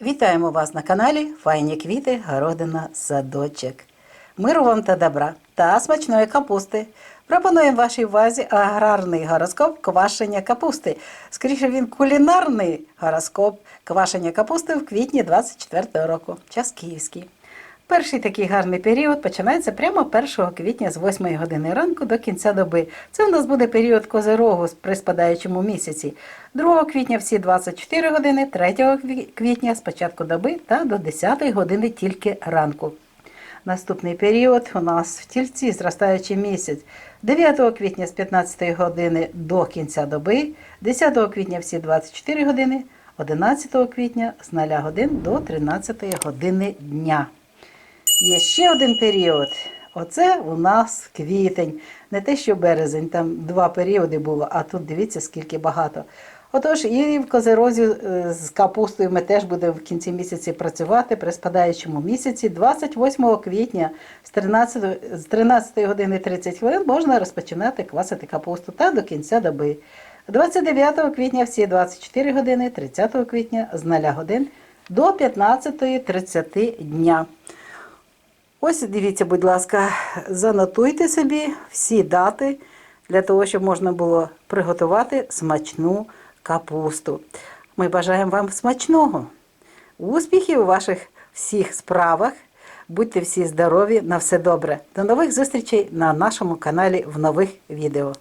Вітаємо вас на каналі Файні квіти, городина, садочок. Миру вам та добра та смачної капусти. Пропонуємо вашій увазі аграрний гороскоп квашення капусти. Скоріше він кулінарний гороскоп квашення капусти в квітні 24 року. Час київський. Перший такий гарний період починається прямо 1 квітня з 8 години ранку до кінця доби. Це у нас буде період козирогу при спадаючому місяці. 2 квітня всі 24 години, 3 квітня з початку доби та до 10 години тільки ранку. Наступний період у нас в тільці зростаючий місяць. 9 квітня з 15 години до кінця доби, 10 квітня всі 24 години, 11 квітня з 0 годин до 13 години дня. Є ще один період. Оце у нас квітень. Не те, що березень, там два періоди було, а тут дивіться, скільки багато. Отож, і в козерозі е, з капустою ми теж будемо в кінці місяці працювати при спадаючому місяці. 28 квітня з 13, з 13 години 30 хвилин можна розпочинати квасити капусту та до кінця доби. 29 квітня всі 24 години, 30 квітня з 0 годин до 15.30 дня. Ось дивіться, будь ласка, занотуйте собі всі дати для того, щоб можна було приготувати смачну капусту. Ми бажаємо вам смачного, успіхів у ваших всіх справах. Будьте всі здорові, на все добре. До нових зустрічей на нашому каналі в нових відео.